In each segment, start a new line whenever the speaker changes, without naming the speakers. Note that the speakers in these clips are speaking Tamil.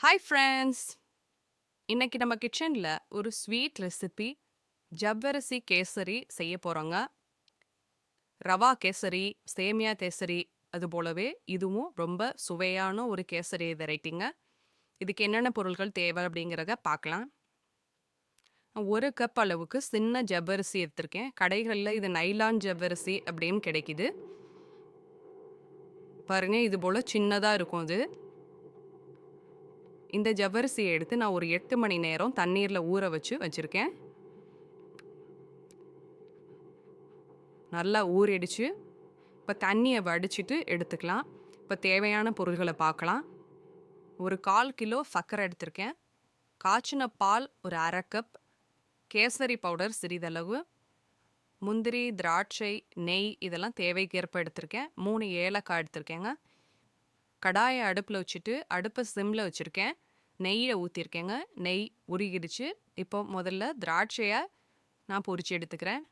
ஹாய் ஃப்ரெண்ட்ஸ் இன்றைக்கி நம்ம கிச்சனில் ஒரு ஸ்வீட் ரெசிபி ஜவ்வரிசி கேசரி செய்ய போகிறோங்க ரவா கேசரி சேமியா கேசரி அது போலவே இதுவும் ரொம்ப சுவையான ஒரு கேசரி வெரைட்டிங்க. இதுக்கு என்னென்ன பொருட்கள் தேவை அப்படிங்கிறத பார்க்கலாம். ஒரு கப் அளவுக்கு சின்ன ஜவ்வரிசி எடுத்திருக்கேன். கடைகளில் இது நைலான் ஜவ்வரிசி அப்படின்னு கிடைக்குது. பாருங்க இது போல் சின்னதாக இருக்கும் அது. இந்த ஜவ்வரிசியை எடுத்து நான் ஒரு எட்டு மணி நேரம் தண்ணீரில் ஊற வச்சு வச்சுருக்கேன். நல்லா ஊறிடுச்சு. இப்போ தண்ணியை வடிச்சிட்டு எடுத்துக்கலாம். இப்போ தேவையான பொருள்களை பார்க்கலாம். ஒரு கால் கிலோ சர்க்கரை எடுத்திருக்கேன். காய்ச்சின பால் ஒரு அரை கப். கேசரி பவுடர் சிறிதளவு. முந்திரி திராட்சை நெய் இதெல்லாம் தேவைக்கேற்ப எடுத்திருக்கேன். மூணு ஏலக்காய் எடுத்திருக்கேங்க. கடாயை அடுப்பில் வச்சுட்டு அடுப்பை சிம்மில் வச்சுருக்கேன். நெய்யை ஊற்றிருக்கேங்க நெய் உருகிடுச்சு. இப்போ முதல்ல திராட்சையை நான் பொறிச்சு எடுத்துக்கிறேன்.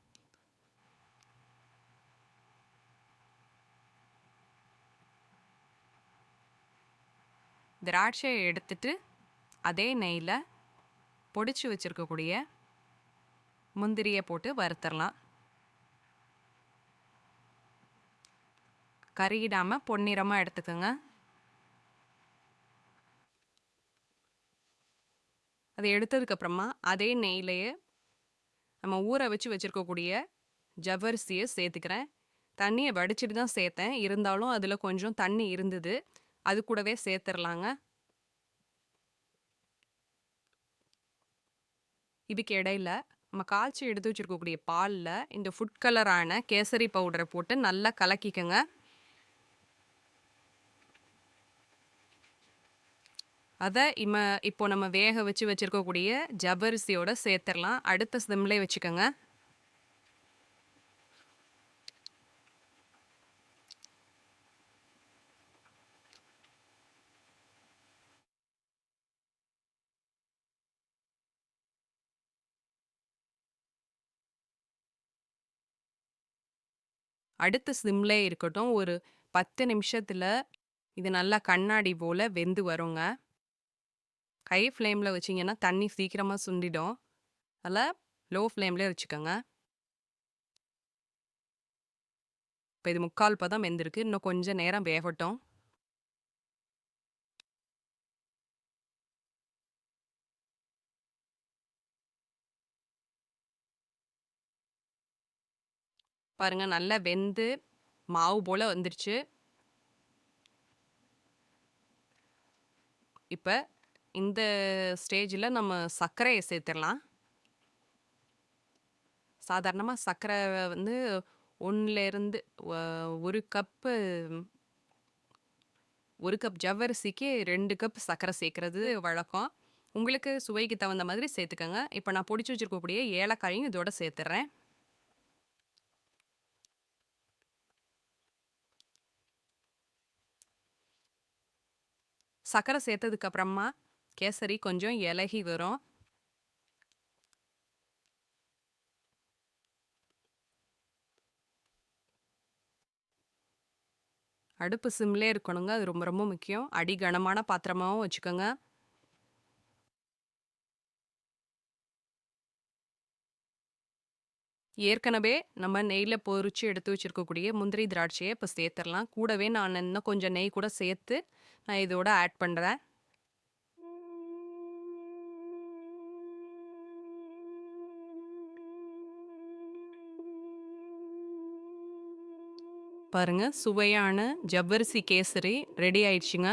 திராட்சையை எடுத்துட்டு அதே நெய்யில் பொடிச்சு வச்சுருக்கக்கூடிய முந்திரியை போட்டு வறுத்தரலாம். கறியிடாமல் பொன்னிறமாக எடுத்துக்கோங்க. அதை எடுத்ததுக்கப்புறமா அதே நெய்லையே நம்ம ஊற வச்சு வச்சுருக்கக்கூடிய ஜவ்வரிசியை சேர்த்துக்கிறேன். தண்ணியை வடிச்சிட்டு தான் சேர்த்தேன். இருந்தாலும் அதில் கொஞ்சம் தண்ணி இருந்தது. அது கூடவே சேர்த்துடலாங்க இதுக்கு இடையில நம்ம காய்ச்சி எடுத்து வச்சுருக்கக்கூடிய பாலில் இந்த ஃபுட் கலரான கேசரி பவுடரை போட்டு நல்லா கலக்கிக்கோங்க. அதை இம இப்போ நம்ம வேக வச்சு வச்சுருக்கக்கூடிய ஜவ்வரிசியோட சேர்த்துடலாம். அடுத்த சிம்லே வச்சுக்கோங்க. அடுத்த சிம்லே இருக்கட்டும் ஒரு பத்து நிமிஷத்தில் இது நல்லா கண்ணாடி போல் வெந்து வருங்க. ஹை ஃப்ளேமில் வச்சிங்கன்னா தண்ணி சீக்கிரமாக சுண்டிடும். அதில் லோ ஃப்ளேம்லேயே வச்சுக்கோங்க. இப்போ இது முக்கால் பதம் வெந்திருக்கு. இன்னும் கொஞ்சம் நேரம் வேகட்டும். பாருங்கள் நல்லா வெந்து மாவு போல் வந்துருச்சு. இப்போ இந்த ஸ்டேஜில் நம்ம சர்க்கரையை சேர்த்துடலாம் சாதாரணமாக சர்க்கரை வந்து ஒன்றுலேருந்து ஒரு கப்பு ஒரு கப் ஜவ்வரிசிக்கு ரெண்டு கப் சர்க்கரை சேர்க்குறது வழக்கம். உங்களுக்கு சுவைக்கு தகுந்த மாதிரி சேர்த்துக்கோங்க. இப்போ நான் பொடிச்சு வச்சுருக்கக்கூடிய ஏலக்காயும் இதோட சேர்த்துட்றேன் சர்க்கரை சேர்த்ததுக்கப்புறமா கேசரி கொஞ்சம் இலகி வரும். அடுப்பு சிம்லே இருக்கணுங்க. அது ரொம்ப ரொம்ப முக்கியம். அடி கனமான பாத்திரமாகவும் வச்சுக்கோங்க. ஏற்கனவே நம்ம நெய்யில் பொறிச்சு எடுத்து வச்சுருக்கக்கூடிய முந்திரி திராட்சையை இப்போ சேர்த்துடலாம். கூடவே நான் இன்னும் கொஞ்சம் நெய் கூட சேர்த்து நான் இதோட ஆட் பண்ணுறேன் பாருங்கள் சுவையான ஜவ்வரிசி கேசரி ரெடி ஆயிடுச்சுங்க.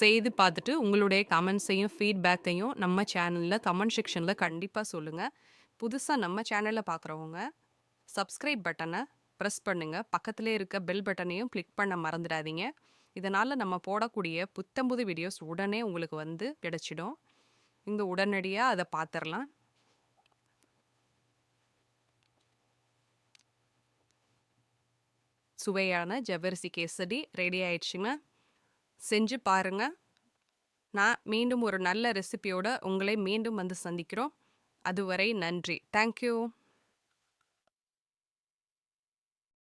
செய்து பார்த்துட்டு உங்களுடைய கமெண்ட்ஸையும் ஃபீட்பேக்கையும் நம்ம சேனலில் கமெண்ட் செக்ஷனில் கண்டிப்பாக சொல்லுங்கள் புதுசாக நம்ம சேனலில் பார்க்குறவங்க சப்ஸ்கிரைப் பட்டனை ப்ரெஸ் பண்ணுங்கள் பக்கத்திலே இருக்க பெல் பட்டனையும் கிளிக் பண்ண மறந்துடாதீங்க. இதனால் நம்ம போடக்கூடிய புத்தம்புது வீடியோஸ் உடனே உங்களுக்கு வந்து கிடச்சிடும். இங்கே உடனடியாக அதை பார்த்துடலாம். சுவையான ஜவ்வரிசி கேசடி ரெடி ஆயிடுச்சுங்க. செஞ்சு பாருங்க. நான் மீண்டும் ஒரு நல்ல ரெசிபியோட உங்களை மீண்டும் வந்து சந்திக்கிறோம். அதுவரை நன்றி. தேங்க்யூ